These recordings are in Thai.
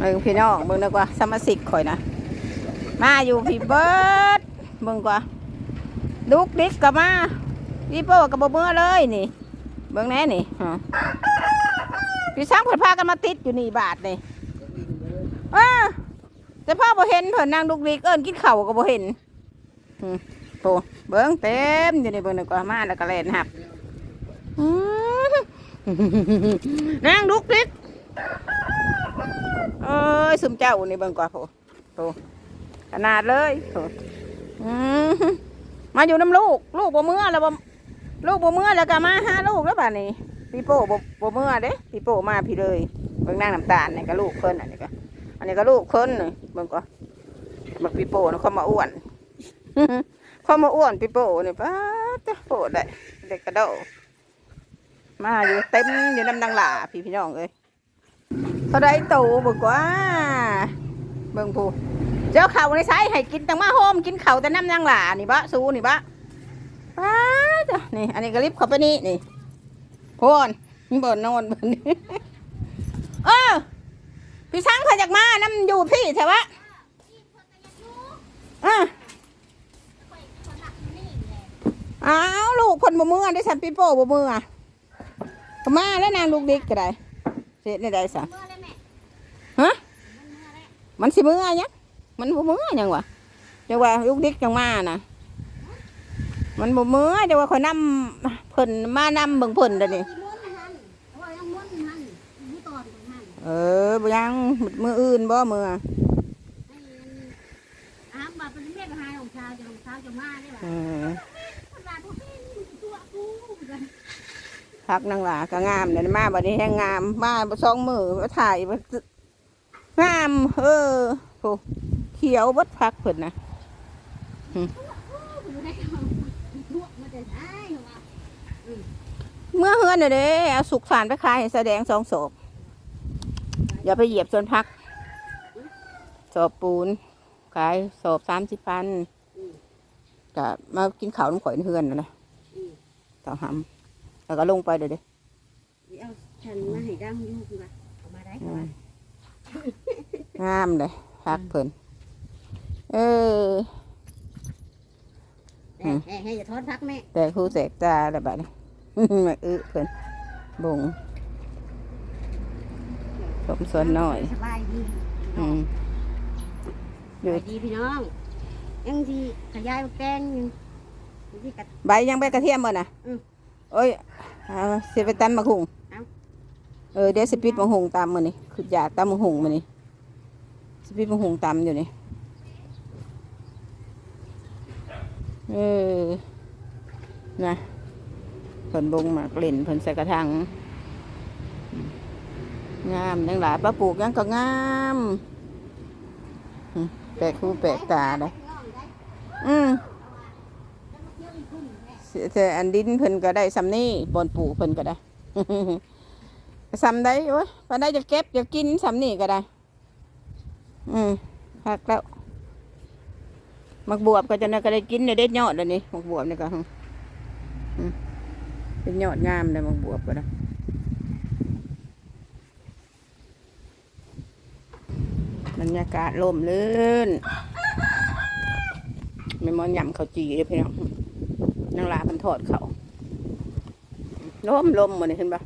เบิ่งพี่น้องเบิ่งดีกว่าสมาชิกข่อยนะมาอยู่พี่เบิร์ดเบิ่งกว่าดุกดิกกับมาพี่โป้กับบ่เมื่อเลยนี่ เบิ่งแน่นี่พี่ช้างเพิ่นพากันมาติดอยู่นี่บาทนี่เออแต่พ่อบ่เห็นเพิ่นนางดุกดิกเอิ้นกินเข้าก็บ่เห็นอืมโตเบิ่งเต็มอยู่นี่เบิ่งดีกว่ามาแล้วก็เล่นหับนางดุกดิก อ้ยซึมเจ้านี่เบิ่งก่อนโผโผขนาดเลยโผอืมมาอยู่น้ำลูก ลูกบ่เมื่อแล้วบ่ลูกบ่เมื่อแล้วก็มาห้าลูกแล้วบ้านี้พี่โป้บ่บ่เมื่อเด้พี่โป้มาพี่เลยเบิ่งนางน้ำตาลนี่ก็ลูกเพิ่นอันนี้ก็อันนี้ก็ลูกเพิ่นนี่เบิ่งก่อนบักพี่โป้นะเขามาอ้วนเขามาอ้วนพี่โป้นี่ป้าดโป้ได้เด็กกระโดดมาอยู่เต็มอยู่น้ำดังหล่าพี่พี่น้องเอ้ย เขาได้ตูบอกว่าเบิ่งผู้เจ้าเขาในไซให้กินตั้งมาโฮมกินเขาแต่น้ำยังหลานี่บะสูนี่บะป้าจ้ะนี่ อันนี้ก็รีบเข้าไปนี่นี่พอนบ่นนอนบ่นเออพี่ช้างเขาจากมาน้ำอยู่พี่ใช่ปะอะอ้าวลูกคนบ่มือได้ฉันปีโป้บ่มืออะก็มาแล้วนางลูกดิกก็ได้เสร็จได้ได้สะฮะ มันสิมืออะยังมันบ่มืออะยังวะจังว่าลูกดิกจังมาน่ะ มันบ่มือจังว่าข่อยนำเพิ่นมานำเบิ่งเพิ่นเด้อนี่เออบ่ยังมืออื่นบ่มือให้อาบาเป็นเมียกับหาของชาวจะของชาวจะมาได้ป่ะเออคนลาทุกที่ตัวกูกันพักนางหลาก็งามเด้อมาบัดนี้แฮงงามมาสองมือมาถ่าย งามเออโหเขียวเบดพักเพิ่นน่ะอยู่ได้เขาทั่วมาแต่ใช่เหรอเมื่อเฮือนเด้อเด้เอาสุกสารไปขายให้แสดงสองศพอย่าไปเหยียบส่วนพักศพปูน ขายศพสามสิบพันก็มากินข้าวน้ำข่อยในเฮือนนั่นแหละต่อหำแล้วก็ลงไปเด้อเด้เอาฉันมาให้ดังอยู่คือว่าเอามาได้อืม งามเลยพักเพิ่นเออให้ให้อย่าทอดพักแม่แต่ครูแสกตาแล้วบัดนี้มาอึเพิ่นบุงสมส่วนน้อยสบายดีอืมสบายดีพี่น้องยังที่ขยายแกงยังที่กัดใบยังใบกระเทียมบ่น่ะอืมโอ้ยเอาสิไปตำมะหุง เออเดี๋ยวสปิดมะหุงตำมื้อนี้คืออยากตำมะหุงมื้อนี้สิปิดมะหุงตำอยู่นี่เออนะเพิ่นบงหมากเล่นเพิ่นใส่กระถางงามทั้งหลายปลาปลูกยังก็งามแปลกหูแปลกตาเลยอืมแต่อันดินเพิ่นก็ได้ซ้ำนี่บนปลูกเพิ่นก็ได้ ซ้ำได้โอ้ยปานได้จะเก็บจะกินซ้ำนี่ก็ได้ อืมพักแล้วมักบวบก็จะน่าก็ได้กินเดี๋ยวได้ยอดแล้วนี่มักบวบนี่ก็อืมเป็นยอดงามเลยมักบวบก็ได้บรรยากาศลมลื่นไม่มอนยำเขาจีเลยพี่น้องนางลามันถอดเขาลมลมหมดเลยเห็นปะ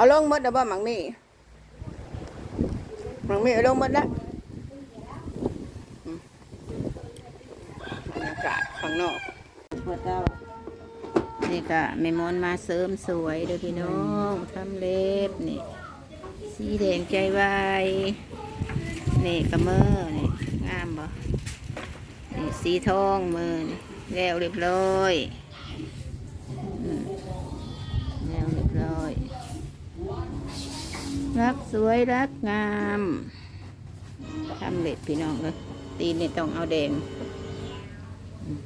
เอาลงหมดแล้วบ่หมังมี่หมังมี่เอาลงหมดแล้วอืมบรรยากาศข้างนอกหมดแล้วนี่ก็แม่มอนมาเสริมสวยเด้อพี่น้องทำเล็บนี่สีแดงใจวายนี่กระเมอนี่งามบ่นี่สีทองมือนี่แล้วเรียบร้อยอืมแล้วเรียบร้อย รักสวยรักงามทำเล็ดพี่น้องเลยตีนนี่ต้องเอาแดงอืม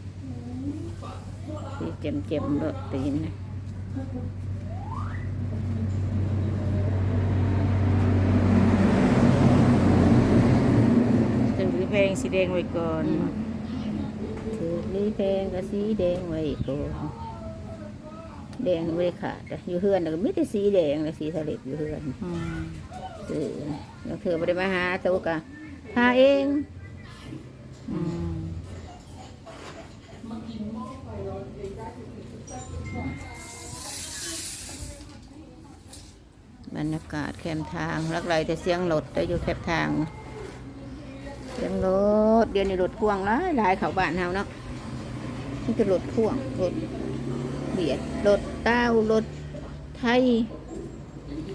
สีเจ็มเจ็มๆเลยตีนนะตึงหรือเพลงสีแดงไว้ก่อนถือลีแดงกับสีแดงไว้ก่อน แดงไม่ได้ขาดอะอยู่เฮือนแต่ก็ไม่ได้สีแดงเลยสีทะเลอยู่เฮือนอืมซื้อแล้วเธอไม่ได้มาหาตัวกะพาเองอืมบรรยากาศแคมทางรักไรแต่เสียงรถได้อยู่แคบทาง เสียงรถเดี๋ยวนี้รถพ่วงหลายหลายเขาบ้านเฮาเนาะนี่คือรถพ่วงรถ เบียดรถเต้ารถไทย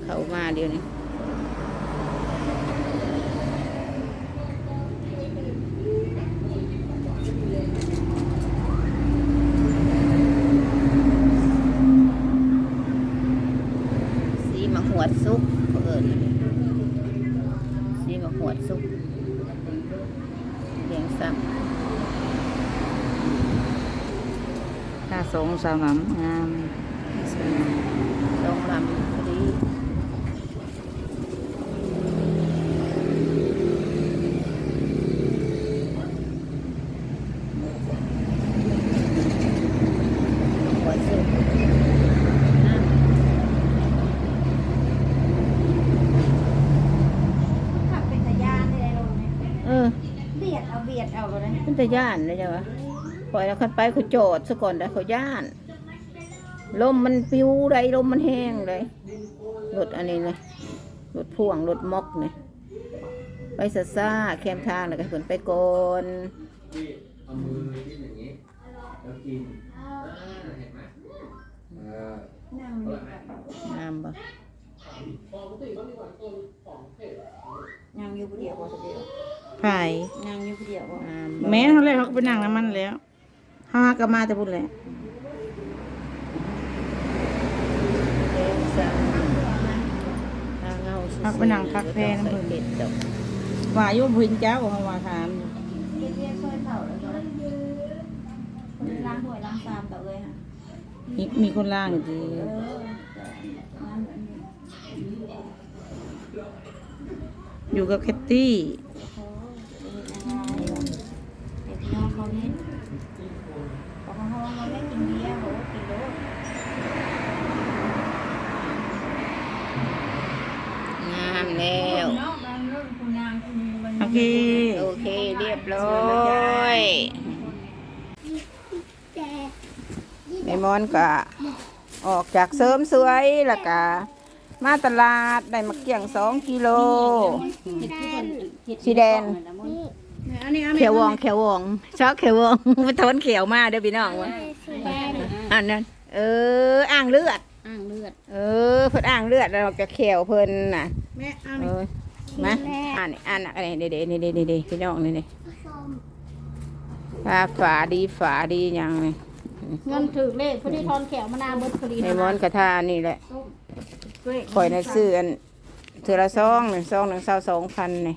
เขามาเดี๋ยวนี้สีมะหวดซุกเอิญสีมะหวดซุกเลี้ยงซ้ถ้าสงสาวหำงามำลงลำพอดีหัวซุกน้ำขับเป็นตะยานได้ลงเนี่ยเออเบียดเอาเบียดเอาเลยมันจะย่านเลยจ้ะวะ ปล่อยแล้วคันไปเขาโจดซะก่อนแต่เขาย่าน ลมมันปิวไรลมมันแห้งเลยรถอันนี้เลยรถพ่วงรถมอกเนี่ยไปซาซาแคมทางแล้วก็เพิ่นไปก่อนเอามือที่อย่างนี้แล้วกินอ่าเห็นไหมเออนั่งเอาเบียละดงามบ่นั่งอยู่ผู้เดียวบ่เดียวไผ่นั่งอยู่ผู้เดียวบ่งามบ่แม่เขาเลยเขาก็ไปนั่งน้ำมันแล้วเฮา ห้าก็มาแต่บุญแหละเลี้ยงซ้ำทางเงาซื่อๆเขาไปนั่งพักแพนเพิ่นต้องว่าอยู่พื้นเจ้าเขาว่าถามอยู่เรียกเรียกช่วาแล้างถ้วยล้างชามต่อเลยค่ะมีมีคนล่างอยู่ดีเออนั่นอันนี้อยู่กับแคตตี้ เขาเด็กน้องเขาเล่นเขาเขาเขาเล่นกินเบียร์โหกินโลด งามแล้ว น้องบางเรื่องคุณนางคุณมัน โอ เค โอเคเรียบร้อยแม่มอนก็ออกจากเสริมสวยแล้วก็มาตลาดได้มาเกี่ยงสองกิโลสีแดงอันนี้เขียววองเขียววองชอบเขียววองมาทนเขียวมาเด้อพี่น้องวะอันนั้นเอออ่างเลือดอ่างเลือด เออเพิ่นอ่างเลือดแล้วเราจะเขียวเพิ่นน่ะแม่เอาเออ มาอ่านนี่อ่านอะไรเด็ดๆนี่เด็ดๆพี่น้องนี่นี่ฝาฝาดีฝาดีหยังนี่เงินถือเลขพอดีทอนแขวมานาวเบิดพอดีในมอนกระทานี่แหละคอยในซื้ออันเถือละซองหนึ่งซองหนึ่งเศร้าสองพันนี่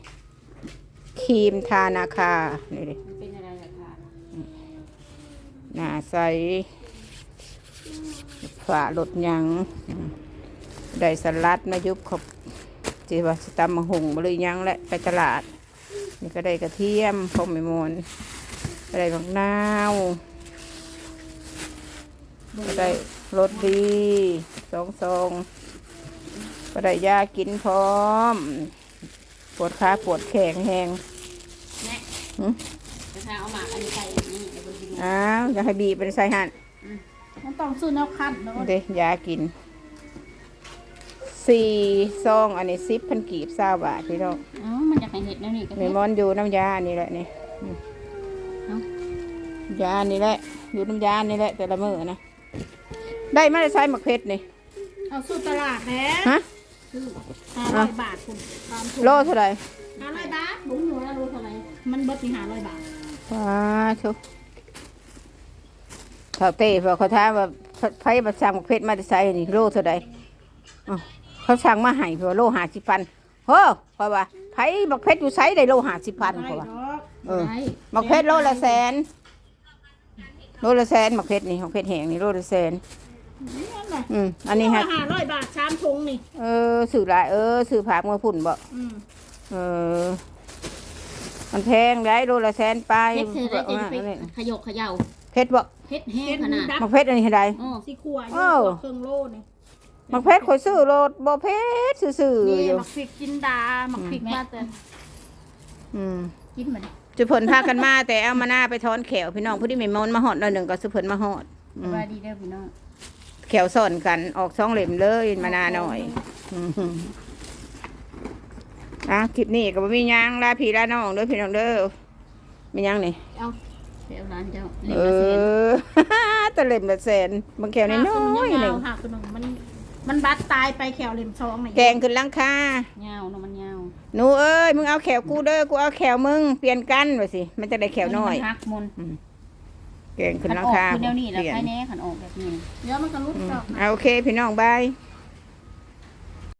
ครีมทานาคานี่ดิเป็นอะไรราคาหน้าใสฝาลดหยังได้สลัดมายุบขบ จีว่าสตำมะหุงบหริยังแหละไปตลาด นี่ก็ได้กระเทียมพรมไม่มนก็ได้บักนาวก็ได้รสดีสองซองก็ได้ยากินพร้อม ปวดขาปวดแขงแหงราคาเอาหมากอันนี้ใส่นี่เดี๋ยวบนดินอ้าวอยากให้บีบเป็นไซหันมันต้องซื้อแนวคัดเนาะเด้ยากิน สี่ซองอันนี้สิบพันกีบเศร้าบาทพี่น้องอ๋อมันอยากให้เห็ดแนวนี้ก็เมมอนอยู่น้ำยานี่แหละนี่อืมยานี่แหละอยู่น้ำยานี่แหละแต่ละมือนะได้มาได้ใช้หมักเพชรนี่เอาซื้อตลาดแหละฮะซื้อห้าร้อยบาทคุณตามถูกโลเท่าไหร่ห้าร้อยบาทบุ้งหนูแล้วรู้เท่าไหร่มันเบิดที่ห้าร้อยบาทว้าชุเขาเต้บอกเขาถามว่าไพ่บัสั่งหมักเพชรมาได้ใช้นี่โลเท่าไหร่อ้าว เขาสั่งมาให้เพื่อโลหาสิบพันเฮ้อเพราะว่าไพ่บักเพชรอยู่ไซได้โลหาสิบพันเพราะว่าเออได้หมักเพชรโลละแสนโลละแสนหมักเพชรนี่หมักเพชรแห้งนี่โลละแสนนั่นแหละอืมอันนี้ฮะห้าร้อยบาทชามถุงนี่เออสื่อหลายเออสื่อผากมือพุ่นบ่อืมเออมันแพงได้โลละแสนไปเฮ็ดเธอได้จะไปอันนี้ขยกเขย่าเผ็ดบ่เฮ็ดแห้งขนาดมักเผ็ดอันนี้เท่าใดอ๋อสิขัวอเอยู่อเครื่องโลนี่ มักเผ็ดข่อยซื้อโลดบ่เผ็ดซื่อๆนี่อยู่มักพริกจินดามักพริกมาแต่อืมกินมันจุเพิ่นพากันมาแต่เอามาหน้าไปถอนแขวพี่น้องผู้ที่มีมนต์มาฮอดหน่อยหนึงก็สุเพิ่นมาฮอดอืสมบายดีเด้อพี่น้องแขวซ่อนกันออกสองเหล่มเลยมาหน้าหน่อยอืมอะคลิปนี้ก็บ่มีหยังลาพี่ลาน้องเด้อพี่น้องเด้อมีหยังนี่ เอาเดี๋ยวร้านเจ้าเล็กเอมาเซ็นอ ตะเล่มละแสนบางแขวน้อยๆหนึงหักตัวหนึงมัน มันบัดตายไปแขวเล่มซองนี่แกงขึ้นหลังคายาวเนาะมันยาวหนูเอ้ยมึงเอาแขวกูเด้อกูเอาแขวมึงเปลี่ยนกันว่าสิมันจะได้แขวน้อยมัหักมนแกงขึ้นขันหลังออกคาคือเดี๋ยวนี้แหละเปลี่ยนภายในขันออกแบบนี้ เดี๋ยวมันก็ลุกอืมดอก เอาโอเคพี่น้องบาย